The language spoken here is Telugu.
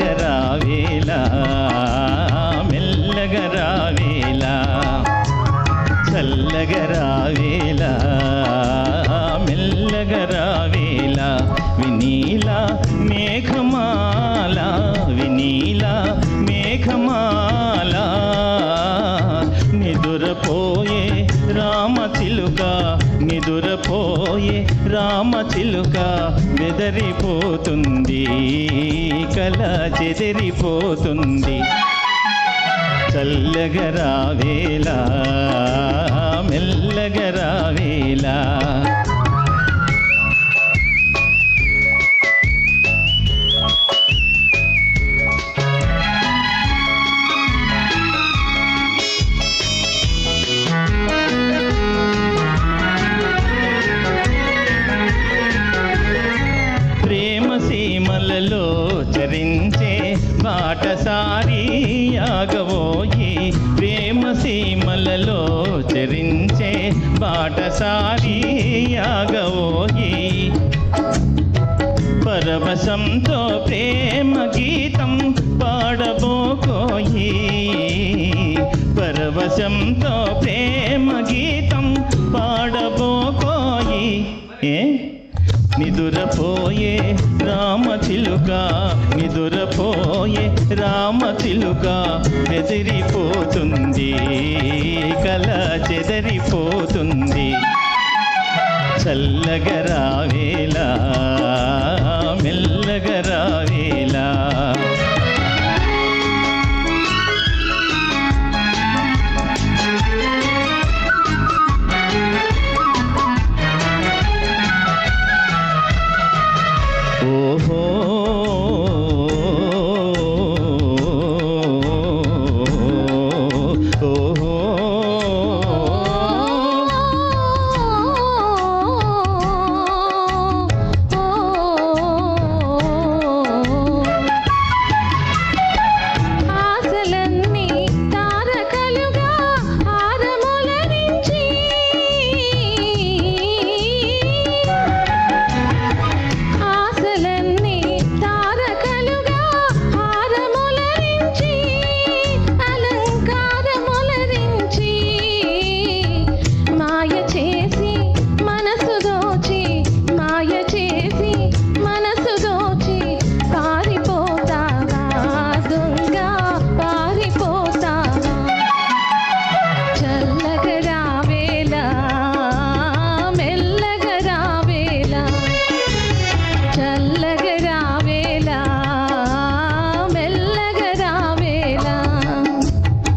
చల్లగరావేలా మెల్లగరావేలా చల్లగరావేలా మెల్లగరావేలా వినీల మేఘమాల నిదురపోయే రామ చిలుక నిదురపోయే రామ చిలుక బెదరిపోతుంది కల చెదిరిపోతుంది. చల్లగరావేలా మెల్లగరావేలా ఒక్కసారి ఆగబోయి ప్రేమ సీమలలో చరించే బాటసారి ఆగబోయి. పరవశంతో ప్రేమ గీతం పాడబోకోయి. పరవశంతో ప్రేమ గీతం నిదురపోయే రామ చిలుక నిదురపోయే రామ చిలుక. బెదిరిపోతుంది కల చెదరిపోతుంది. చల్లగరావేలా